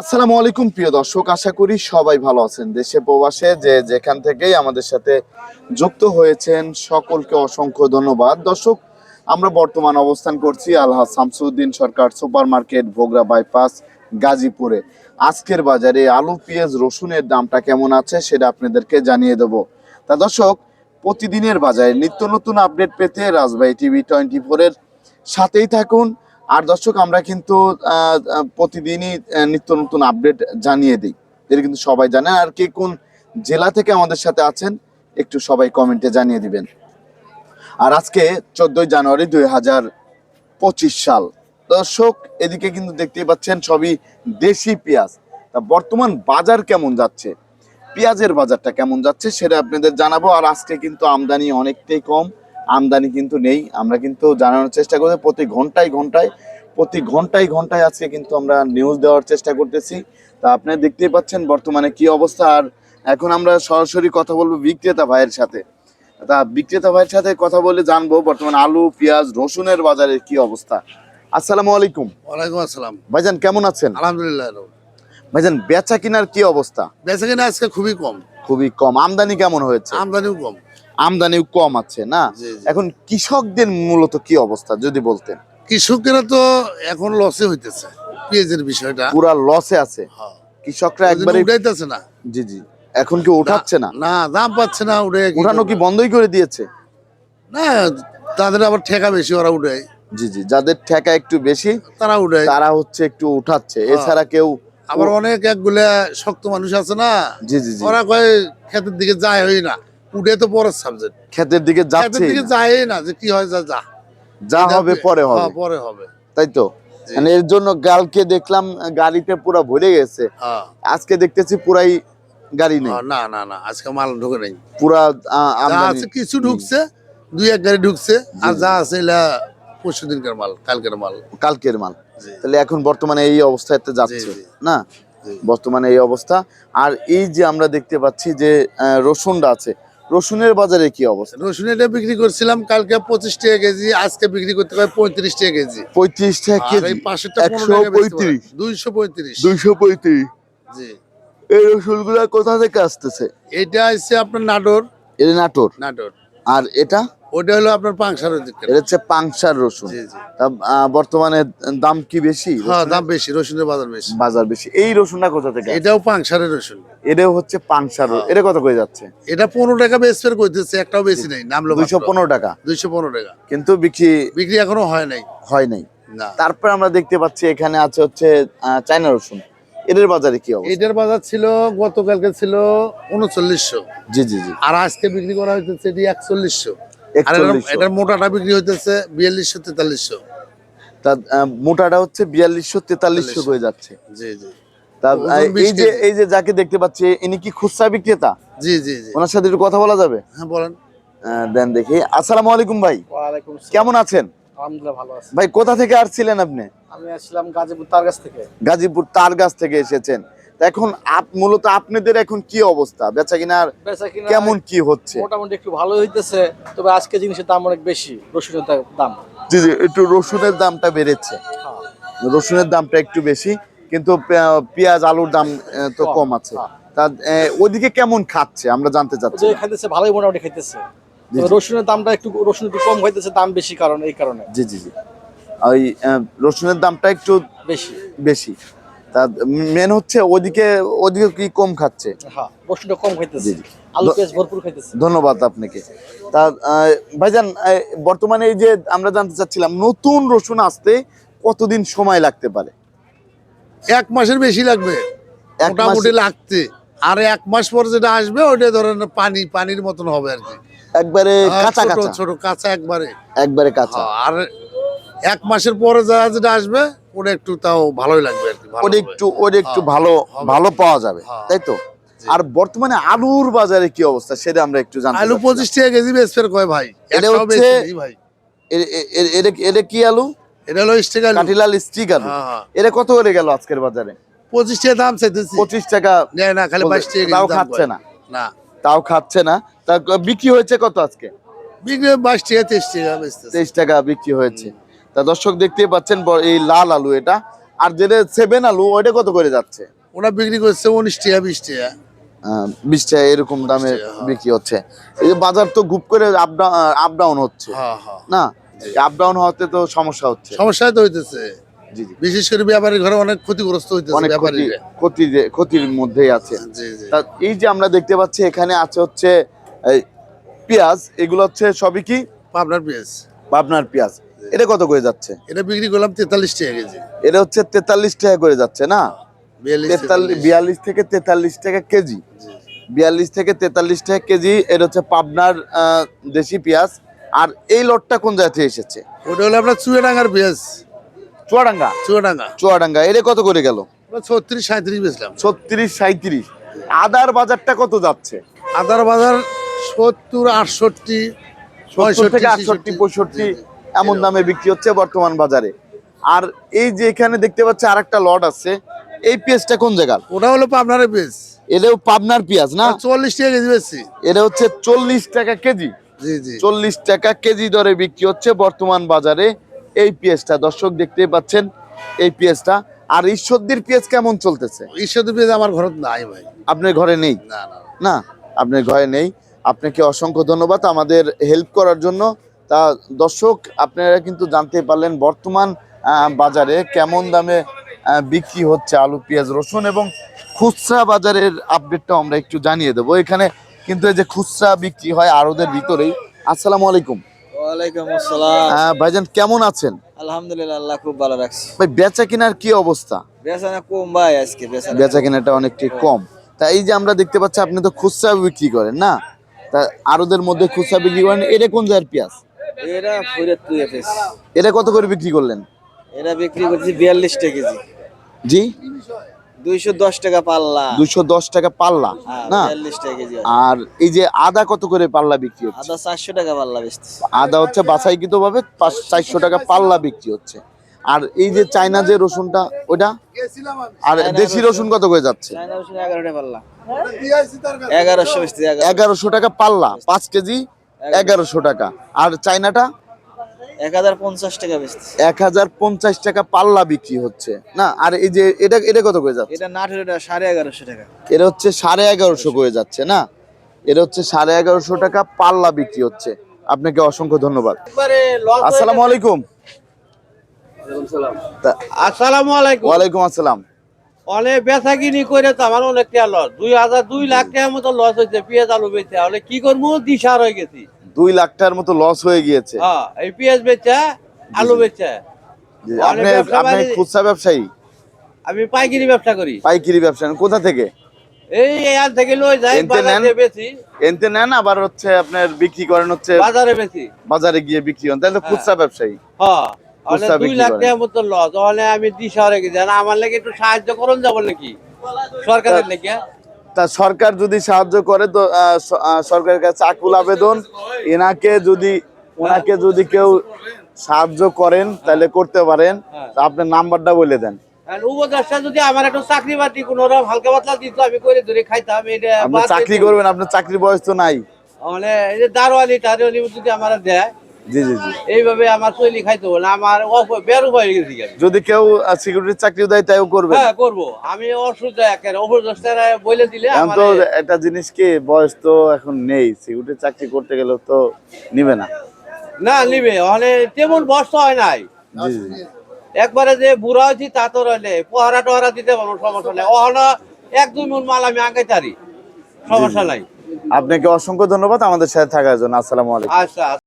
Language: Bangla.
আসসালামু আলাইকুম, প্রিয় দর্শক। আশা করি সবাই ভালো আছেন। দেশে প্রবাসে যে যেখান থেকেই আমাদের সাথে যুক্ত হয়েছেন, সকলকে অসংখ্য ধন্যবাদ। দর্শক, আমরা বর্তমান অবস্থান করছি Alhaj Shamsuddin Sarkar super market Bhogra bypass, গাজীপুরে। আজকের বাজারে আলু, পেঁয়াজ, রসুনের দামটা কেমন আছে সেটা আপনাদেরকে জানিয়ে দেব। তা দর্শক, প্রতিদিনের বাজারে নিত্য নতুন আপডেট পেতে রাজবাই টিভি টোয়েন্টি ফোরের সাথেই থাকুন। আর দর্শক, আমরা কিন্তু প্রতিদিনই নিত্য নতুন আপডেট জানিয়ে দিই। এটা কিন্তু সবাই জানেন আর কে কোন জেলা থেকে আমাদের সাথে আছেন, একটু সবাই কমেন্টে জানিয়ে দিবেন। আর আজকে চোদ্দই জানুয়ারি দুই হাজার পঁচিশ সাল। দর্শক, এদিকে কিন্তু দেখতেই পাচ্ছেন, সবই দেশি পেঁয়াজ। তা বর্তমান বাজার কেমন যাচ্ছে? পেঁয়াজের বাজারটা কেমন যাচ্ছে, সেটা আপনাদের জানাব। আর আজকে কিন্তু আমদানি অনেকটাই কম। আমদানি কিন্তু নেই। আমরা কিন্তু জানানোর চেষ্টা করছি প্রতি ঘন্টায় ঘন্টায় প্রতি ঘন্টায় ঘন্টায় আজকে কিন্তু আমরা নিউজ দেওয়ার চেষ্টা করতেছি। তা আপনি দেখতেই পাচ্ছেন বর্তমানে কি অবস্থা। আর এখন আমরা সরাসরি কথা বলব বিক্রেতা ভাইয়ের সাথে। তা বিক্রেতা ভাইয়ের সাথে কথা বলে জানব বর্তমানে আলু পেঁয়াজ রসুনের বাজারে কি অবস্থা। আসসালামু আলাইকুম। ওয়ালাইকুম আসসালাম। ভাইজান কেমন আছেন? আলহামদুলিল্লাহ ভাইজান বেচা কিনার কি অবস্থা? বেচা কিনা আজকে খুবই কম। খুবই কম। আমদানি কেমন হয়েছে? আমদানিও কম। আমদানিও কম আছে না। এখন কৃষকদের মূলত কি অবস্থা যদি বলতেন? কৃষকেরা তো এখন লসে হইতেছে পেঁয়াজের বিষয়টা। পুরা লসে আছে। হ্যাঁ। কৃষকরা একবারে উঠাইতেছে না। জি জি। এখন কি উঠাচ্ছে না? না দাম পাচ্ছে না উঠে উঠানো কি বন্ধই করে দিয়েছে? না তাদের আবার ঠেকা বেশি ওরা উঠায়। জি জি। যাদের ঠেকা একটু বেশি তারা উঠায়। তারা হচ্ছে একটু উঠাচ্ছে। হ্যাঁ। এছাড়া কেউ আবার অনেক একগুলা শক্ত মানুষ আছে না? জি জি জি। ওরা কয় ক্ষেতের দিকে যায় হই না। তো সাবজেক্ট ক্ষেতের দিকে যাচ্ছে। দিকে যায় না যে কি হয় যা যা। যা হবে পরে হবে। হ্যাঁ, পরে হবে। তাই তো? মানে এর জন্য গালকে দেখলাম গাড়িতে পুরো ভরে গেছে। হ্যাঁ। আজকে দেখতেছি পুরাই গাড়ি নেই। হ্যাঁ, না না না আজকে মাল ঢোকে নেই। পুরা আছে কিছু ঢুকছে দুই এক গাড়ি ঢুকছে আর যা আছে এলা পরশু দিনকার মাল কালকের মাল। কালকের মাল। তাহলে এখন বর্তমানে এই অবস্থাতে যাচ্ছে না? বর্তমানে এই অবস্থা। আর এই যে আমরা দেখতে পাচ্ছি যে রসুনটা আছে রসুনের বাজারে কি অবস্থা? রসুন এটা বিক্রি করছিলাম কালকে পঁচিশ টাকা কেজি আজকে বিক্রি করতে পারে পঁয়ত্রিশ টাকা কেজি। পঁয়ত্রিশ টাকা কেজি? পাশেরটা একশো পঁয়ত্রিশ? দুইশো পঁয়ত্রিশ। দুইশো পঁয়ত্রিশ? জি। এই রসুনগুলা কোথা থেকে আসতেছে? এটা আসছে আপনার নাটোর। এটা নাটোর? নাটোর। আর এটা? ওটা হলো আপনার পাংসার দিকে এটা হচ্ছে পাংশার রসুন। বর্তমানে দাম কি বেশি? হ্যাঁ দাম বেশি রসুনের বাজার বেশি। বাজার বেশি। এই রসুনটা কোথা থেকে এটাও পাংসারের রসুন। এটাও হচ্ছে পাংশার হ্যাঁ। এটা কত করে যাচ্ছে? এটা পনেরো টাকা বেসপের করতেছে একটাও বেশি নেই নামলো দুইশো পনেরো টাকা। দুইশো পনেরো টাকা। কিন্তু বিক্রি বিক্রি এখনও হয় নাই। হয় নাই। না। তারপর আমরা দেখতে পাচ্ছি এখানে আছে হচ্ছে চায়না রসুন। এদের বাজারে কি অবস্থা? এটার বাজার ছিল গতকালকে ছিল উনচল্লিশশো। জি জি জি। আর আজকে বিক্রি করা হইতেছে এটি একচল্লিশশো। এটার- মোটাটা বিক্রি হইতেছে বিয়াল্লিশশো তেতাল্লিশশো। তা মোটাটা হচ্ছে বিয়াল্লিশশো তেতাল্লিশশো হয়ে যাচ্ছে। জি জি। তা ওজন আহ, বিশ এই যে এই যে যাকে দেখতে পাচ্ছি ইনি কি খুচরা বিক্রেতা? জি জি জি। ওনার সাথে একটু কথা বলা যাবে? হ্যাঁ বলেন। আহ, দেন দেখি। আসসালামু আলাইকুম ভাই। ওয়ালাইকুম কেমন আছেন? আলহামদুলিল্লাহ ভালো আছি। ভাই কোথা থেকে আসছিলেন আপনি? আমি আসছিলাম গাজীপুর তার কাছ থেকে। গাজীপুর তার গাছ থেকে এসেছেন। এখন আপ মূলত আপনাদের এখন কি অবস্থা? বেচা কিনার কিনা কেমন কি হচ্ছে? মোটামুটি একটু ভালো হইতেছে তবে আজকে জিনিসের দাম অনেক বেশি রসুনের দাম। জি জি একটু রসুনের দামটা বেড়েছে। হ্যাঁ। রসুনের দামটা একটু বেশি কিন্তু পেঁয়াজ আলুর দাম তো কম, কম আছে। হ্যাঁ। তা ওদিকে কেমন খাচ্ছে? আমরা জানতে চাচ্ছি। যে খাইতেছে ভালোই মোটামুটি খাইতেছে। রসুনের দামটা একটু রসুন একটু কম হইতেছে দাম বেশি কারণ এই কারণে। জি জি জি। ওই রসুনের দামটা একটু বেশি। বেশি। তা মেন হচ্ছে ওদিকে ওদিকে কি কম খাচ্ছে? হ্যাঁ রসুনটা কম খাইতেছে। জি, জি। আলু পেঁয়াজ ভরপুর খাইতেছে। ধন্যবাদ আপনাকে। তা ভাইজান বর্তমানে এই যে আমরা জানতে চাচ্ছিলাম নতুন রসুন আসতে কতদিন সময় লাগতে পারে? এক মাসের বেশি লাগবে। মোটামুটি লাগতে। আর এক মাস পর যেটা আসবে ওটা ধরেন পানি পানির মতন হবে আর কি। একবারে কাঁচা ছোট কাঁচা। ছোট কাঁচা একবারে। একবারে কাঁচা। হ্যাঁ, আর এক মাসের পরে যা যেটা আসবে ওটা একটু তাও ভালোই লাগবে আর কি ভালো ওটা একটু ওটা একটু হ্যাঁ, ভালো ভালো পাওয়া যাবে হ্যাঁ। তাই তো? আর বর্তমানে আলুর বাজারে কি অবস্থা সেটা আমরা একটু জানতে আলু পঁচিশ টাকা কেজি বেসপের কয় ভাই? এটা হচ্ছে- এটা কি আলু? এটা হলো স্টেক আলু। স্টিক আলু। হ্যাঁ। এটা কত করে গেল আজকের বাজারে? পঁচিশ টাকা দাম চাইতেছি। পঁচিশ টাকা। না খালি বাইশ টাকা তাও খাচ্ছে না। না। তাও খাচ্ছে না। তা বিক্রি হয়েছে কত আজকে? বিক্রি বাইশ টাকা তেইশ টাকা তেইশ টাকা বিক্রি হয়েছে। তা দর্শক দেখতেই পাচ্ছেন এই লাল আলু এটা। আর যেটা সেভেন আলু ওইটা কত করে যাচ্ছে? ওরা বিক্রি করছে উনিশ টাকা বিশ টাকা। বিশ টাকা এরকম দামে হ্যাঁ। বিক্রি হচ্ছে। এই যে বাজার তো গুপ করে আপ ডাউন হচ্ছে। হ্যাঁ হ্যাঁ। না? আপ ডাউন হওয়াতে তো সমস্যা হচ্ছে। সমস্যায় তো হইতেছে। জি জি। বিশেষ করে ব্যাপারীর ঘরে অনেক ক্ষতিগ্রস্ত হইতেছে অনেক ক্ষতি ক্ষতির মধ্যেই আছে। এই যে আমরা দেখতে পাচ্ছি এখানে আছে হচ্ছে পেঁয়াজ এগুলো হচ্ছে সবই কি? পাবনার পেঁয়াজ। পাবনার পেঁয়াজ। এটা কত করে যাচ্ছে? এটা বিক্রি করলাম তেতাল্লিশ টাকা কেজি। এটা হচ্ছে তেতাল্লিশ টাকা করে যাচ্ছে না? বিয়াল্লিশ থেকে তেতাল্লিশ টাকা কেজি। বিয়াল্লিশ থেকে তেতাল্লিশ টাকা কেজি এটা হচ্ছে পাবনার দেশি পেঁয়াজ। আর এই লটটা কোন জায়গা থেকে এসেছে? ওটা হলো আপনার চুয়াডাঙ্গার পেঁয়াজ। চুয়াডাঙ্গা? চুয়াডাঙ্গা। চুয়াডাঙ্গা। এটা কত করে গেল? ছত্রিশ সাঁত্রিশ বেচলাম। ছত্রিশ সাঁত্রিশ। আদার বাজারটা কত যাচ্ছে? আদার বাজার সত্তর আটষট্টি থেকে পঁয়ষট্টি, আটষট্টি পঁয়ষট্টি। এমন দামে বিক্রি হচ্ছে বর্তমান বাজারে। আর এই যে এখানে দেখতে পাচ্ছি আর একটা লট আছে এই পেঁয়াজটা কোন জায়গার? ওটা হলো পাবনার পেঁয়াজ। এটাও পাবনার পেঁয়াজ না? চল্লিশ টাকা কেজি বেচছি এটা হচ্ছে চল্লিশ টাকা কেজি। জি জি। চল্লিশ টাকা কেজি দরে বিক্রি হচ্ছে বর্তমান বাজারে এই পেঁয়াজটা। দর্শক দেখতেই পাচ্ছেন এই পেঁয়াজটা। আর ঈশ্বরদীর পেঁয়াজ কেমন চলতেছে? ঈশ্বর পেঁয়াজ আমার ঘরত নাই ভাই। আপনার ঘরে নেই? না না। না আপনার ঘরে নেই। আপনাকে অসংখ্য ধন্যবাদ আমাদের হেল্প করার জন্য। তা দর্শক আপনারা কিন্তু জানতে পারলেন বর্তমান আহ, বাজারে কেমন দামে বিক্রি হচ্ছে আলু পেঁয়াজ রসুন এবং খুচরা বাজারের আপডেটটাও আমরা একটু জানিয়ে দেবো। এখানে কিন্তু এই যে খুচরা বিক্রি হয় আরোদের ভিতরেই। আসসালামু আলাইকুম। ওয়ালাইকুম আসসালাম। ভাইজান কেমন আছেন? আলহামদুলিল্লাহ আল্লাহ খুব ভালো রাখছি। ভাই বেচা কেনার কি অবস্থা? কম ভাই আজকে বেচানা বেচা কেনাটা অনেকটি কম। তা এই যে আমরা দেখতে পাচ্ছি আপনি তো খুচরা বিক্রি করেন না? তা আরোদের মধ্যে খুচরা বিক্রি করেন এটা কোন জায়গার পেঁয়াজ? এরা ফুরের তুই এফেস এটা কত করে বিক্রি করলেন? এরা বিক্রি করছি বিয়াল্লিশ টাকা কেজি। জি? দুইশো দশ টাকা পাল্লা। দুশো দশ টাকা পাল্লা হ্যাঁ, না? কেজি আর এই যে আদা কত করে পাল্লা বিক্রি হচ্ছে? আদা চারশো টাকা পাল্লা বেচতেছি। আদা হচ্ছে বাছাইকৃত ভাবে চারশো টাকা পাল্লা বিক্রি হচ্ছে। আর এই যে চায়না যে রসুনটা ওটা আর দেশি রসুন। কত করে যাচ্ছে? চায়না রসুন এগারো টাকা পাল্লা এগারোশো বেচতেছি এগারোশো টাকা পাল্লা পাঁচ কেজি এগারোশো টাকা। আর এক হাজার পঞ্চাশ টাকা বেচতেছি। এক হাজার পঞ্চাশ টাকা পাল্লা বিক্রি হচ্ছে। না আর এই যে এটা এটা কত করে যাচ্ছে? এটা নাটোর এটা সাড়ে এগারোশো টাকা। এটা হচ্ছে সাড়ে এগারোশো করে যাচ্ছে না? এটা হচ্ছে সাড়ে এগারোশো টাকা পাল্লা বিক্রি হচ্ছে। আপনাকে অসংখ্য ধন্যবাদ। আসসালামু আলাইকুম। তা- আসসালামু আলাইকুম। ওয়ালাইকুম আসসালাম। অনেক বেচা কিনি করে তো আমার অনেক টাকা লস। দুই হাজার দুই লাখ টাকার মতো লস হয়েছে পেঁয়াজ আলু বেচে। হলে কি করব? দিশার হয়ে গেছি। দুই লাখ টাকার মতো লস হয়ে গিয়েছে। হ্যাঁ এই পেঁয়াজ বেচা আলু বেচা। আপনি আপনি খুচরা ব্যবসায়ী? আমি পাইকারি ব্যবসা করি। পাইকারি ব্যবসা কোথা থেকে? এই এখান থেকে লই যাই নেন? বাজারে বেচি। এনতে নেন আবার হচ্ছে আপনার বিক্রি করেন হচ্ছে বাজারে বেচি। বাজারে গিয়ে বিক্রি করেন। তাহলে খুচরা ব্যবসায়ী। হ্যাঁ। দুই লাখ টাকার মতো লস। তাহলে আমি দিশা গেছি। আমার লাগে একটু সাহায্য করুন যাব নাকি? সরকারের লেগে তা সরকার যদি সাহায্য করে তো সরকারের কাছে আকুল আবেদন। এনাকে যদি ওনাকে যদি কেউ সাহায্য করেন তাহলে করতে পারেন। হ্যাঁ। আপনার নাম্বারটা বলে দেন। চাকরি বাকরি কোনো হালকা পাতলা আমি করে ধরে খাইতাম। এটা চাকরি করবেন আপনার চাকরির বয়স তো নাই। মানে এই যে দারোয়ানি টারোয়ানি যদি আমার দেয় জি জি জি। এইভাবে আমার খাইতে বলে আমার বের উপায় হয়ে গেছি যদি কেউ সিকিউরিটি চাকরি দেয় তাইও করবে। হ্যাঁ করব। আমি একের বলে দিলে তো একটা জিনিস কি বয়স তো এখন নেই। সিকিউরিটি চাকরি করতে গেলেও তো নিবে না। না নিবে। মানে তেমন বস্ত হয় নাই। জি জি একবারে যে বুড়া হয়েছি তা তো রইলে পহারা টহারা দিতে পারব সমস্যা নাই। অহনা এক দুই মন মাল আমি আগে তারি সমস্যা নাই। আপনাকে অসংখ্য ধন্যবাদ আমাদের সাথে থাকার জন্য। আসসালামু আলাইকুম। আচ্ছা।